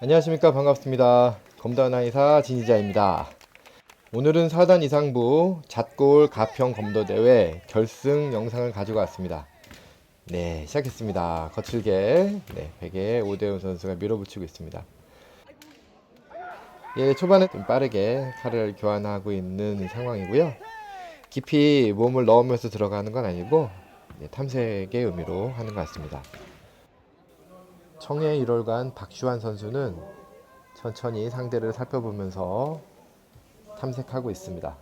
안녕하십니까. 반갑습니다. 검단 아이사 진희자입니다. 오늘은 4단 이상부 잣골 가평 검도 대회 결승 영상을 가지고 왔습니다. 네 시작했습니다. 거칠게. 네, 베개 오대훈 선수가 밀어붙이고 있습니다. 예 초반에 좀 빠르게 칼을 교환하고 있는 상황이고요. 깊이 몸을 넣으면서 들어가는 건 아니고 네, 탐색의 의미로 하는 것 같습니다 청해 1월간 박주환 선수는 천천히 상대를 살펴보면서 탐색하고 있습니다.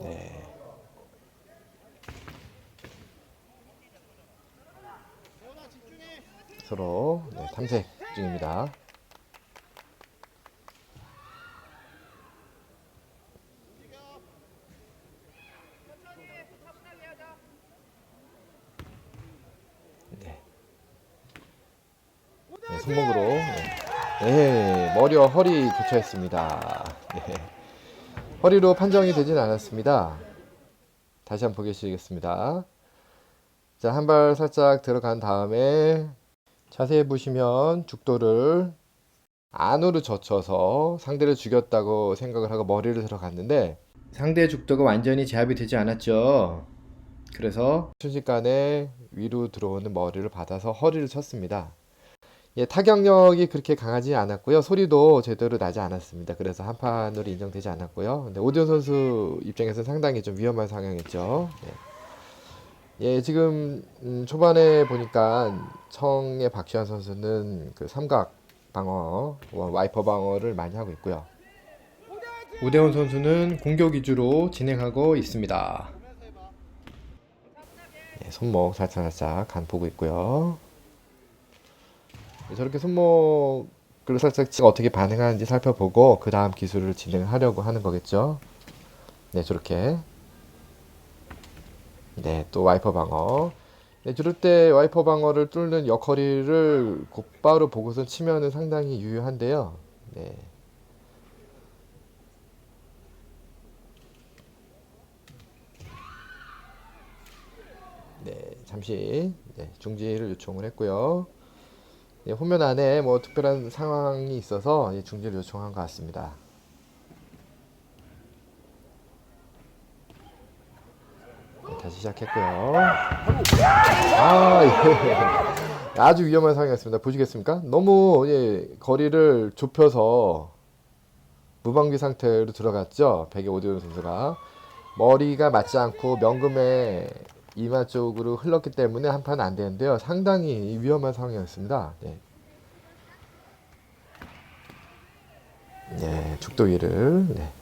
네. 서로 네, 탐색 중입니다. 손목으로 네. 네, 머리와 허리 교차했습니다. 네. 허리로 판정이 되진 않았습니다. 다시 한번 보시겠습니다. 자, 한 발 살짝 들어간 다음에 자세히 보시면 죽도를 안으로 젖혀서 상대를 죽였다고 생각을 하고 머리를 들어갔는데 상대 죽도가 완전히 제압이 되지 않았죠. 그래서 순식간에 위로 들어오는 머리를 받아서 허리를 쳤습니다. 예, 타격력이 그렇게 강하지 않았고요. 소리도 제대로 나지 않았습니다. 그래서 한 판으로 인정되지 않았고요. 근데 오디오 선수 입장에서는 상당히 좀 위험한 상황이었죠. 예, 예, 지금 음, 초반에 보니까 청의 박시환 선수는 그 삼각 방어, 와이퍼 방어를 많이 하고 있고요. 오대훈 선수는 공격 위주로 진행하고 있습니다. 네, 손목 살짝살짝 간 보고 있고요. 네, 저렇게 손목을 살짝 어떻게 반응하는지 살펴보고 그 다음 기술을 진행하려고 하는 거겠죠. 네, 저렇게. 네, 또 와이퍼 방어. 네, 저럴 때 와이퍼 방어를 뚫는 역허리를 곧바로 보고서 치면은 상당히 유효한데요. 네. 네, 잠시 네, 중지를 요청을 했고요. 네, 호면 안에 뭐 특별한 상황이 있어서 예, 중지를 요청한 것 같습니다. 네, 다시 시작했고요. 아, 예. 아주 위험한 상황이었습니다. 보시겠습니까? 너무 예, 거리를 좁혀서 무방비 상태로 들어갔죠. 백의 오디오 선수가 머리가 맞지 않고 명금에 이마 쪽으로 흘렀기 때문에 한판 안 되는데요. 상당히 위험한 상황이었습니다. 네. 네, 죽도 위를 네.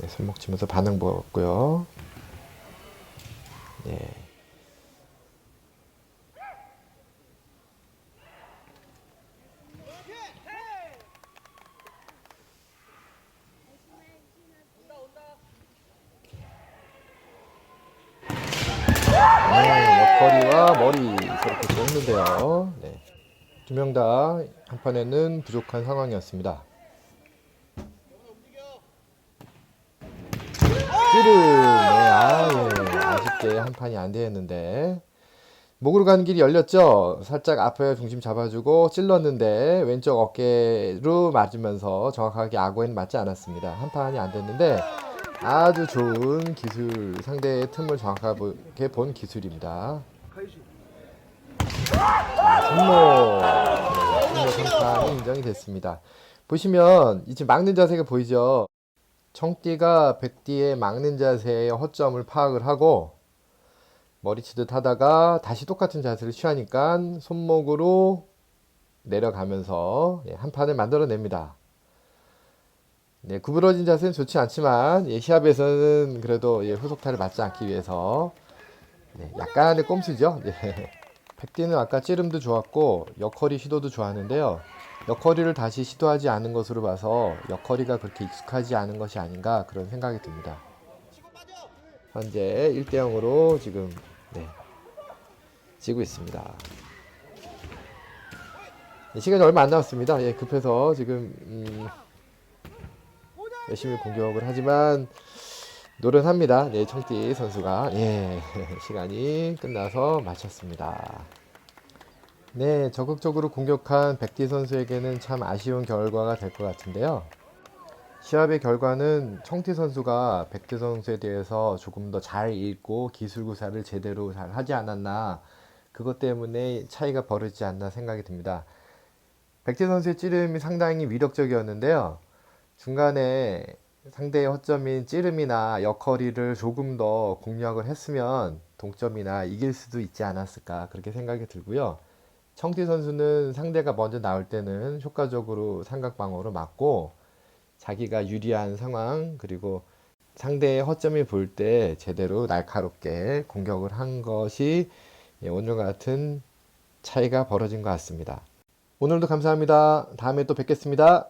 네, 손목 치면서 반응 보았고요. 네. 네, 옆허리와 머리 저렇게 쏘는데요. 네. 두 명 다 한 판에는 부족한 상황이었습니다. 찌르, 네, 아, 예, 아쉽게 한 판이 안 되었는데. 목으로 가는 길이 열렸죠? 살짝 앞에 중심 잡아주고 찔렀는데 왼쪽 어깨로 맞으면서 정확하게 악어에는 맞지 않았습니다. 한 판이 안 됐는데 아주 좋은 기술, 상대의 틈을 정확하게 본 기술입니다. 판이 인정이 됐습니다. 보시면 이제 막는 자세가 보이죠? 청띠가 백띠의 막는 자세의 허점을 파악을 하고 머리치듯 하다가 다시 똑같은 자세를 취하니까 손목으로 내려가면서 예, 한 판을 만들어냅니다. 네, 구부러진 자세는 좋지 않지만 예, 시합에서는 그래도 예, 후속타를 맞지 않기 위해서 네, 약간의 꼼수죠. 예. 백띠는 아까 찌름도 좋았고 역허리 시도도 좋았는데요. 역허리를 다시 시도하지 않은 것으로 봐서 역허리가 그렇게 익숙하지 않은 것이 아닌가 그런 생각이 듭니다. 현재 1대 0으로 지금 네, 지고 있습니다. 네, 시간이 얼마 안 남았습니다. 예, 급해서 지금 음, 열심히 공격을 하지만 노련합니다. 네, 청띠 선수가 예, 시간이 끝나서 마쳤습니다. 네, 적극적으로 공격한 백디 선수에게는 참 아쉬운 결과가 될 것 같은데요. 시합의 결과는 청티 선수가 백디 선수에 대해서 조금 더 잘 읽고 기술 구사를 제대로 잘 하지 않았나 그것 때문에 차이가 벌어지지 않나 생각이 듭니다. 백디 선수의 찌름이 상당히 위력적이었는데요. 중간에 상대의 허점인 찌름이나 역허리를 조금 더 공략을 했으면 동점이나 이길 수도 있지 않았을까 그렇게 생각이 들고요. 청티 선수는 상대가 먼저 나올 때는 효과적으로 삼각방어로 맞고 자기가 유리한 상황 그리고 상대의 허점이 보일 때 제대로 날카롭게 공격을 한 것이 예, 오늘 같은 차이가 벌어진 것 같습니다. 오늘도 감사합니다. 다음에 또 뵙겠습니다.